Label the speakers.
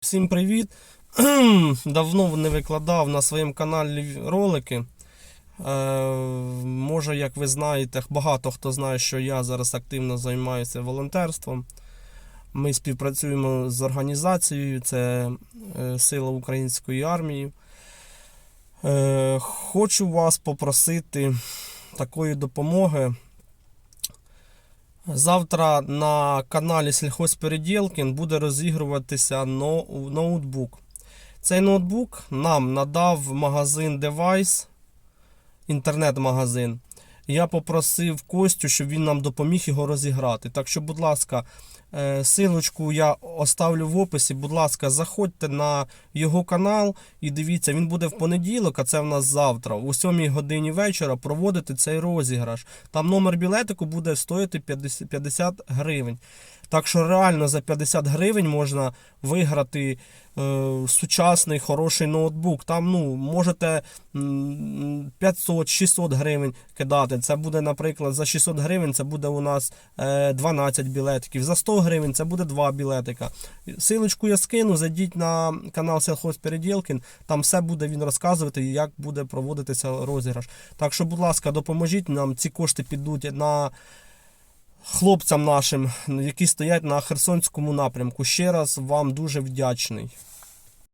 Speaker 1: Всім привіт! Давно не викладав на своєму каналі ролики. Е, може, як ви знаєте, багато хто знає, що я зараз активно займаюся волонтерством. Ми співпрацюємо з організацією, це е, Сила Української армії. Е, хочу вас попросити такої допомоги. Завтра на каналі Сільхозпереділкін буде розігруватися ноутбук. Цей ноутбук нам надав магазин Device, інтернет-магазин. Я попросив Костю, щоб він нам допоміг його розіграти. Так що, будь ласка, е, силочку я оставлю в описі. Будь ласка, заходьте на його канал і дивіться, він буде в понеділок, а це в нас завтра, о 7 годині вечора проводити цей розіграш. Там номер білетику буде стоїти 50 50 гривень. Так що реально за 50 гривень можна виграти е, сучасний хороший ноутбук. Там ну, можете 500-600 гривень кидати. Це буде, наприклад, за 600 гривень це буде у нас е, 12 білетиків. За 100 гривень це буде 2 білетика. Силочку я скину, зайдіть на канал Сельхозпереділкін, там все буде він розказувати, як буде проводитися розіграш. Так що, будь ласка, допоможіть нам, ці кошти підуть на хлопцям нашим, які стоять на Херсонському напрямку. Ще раз вам дуже вдячний.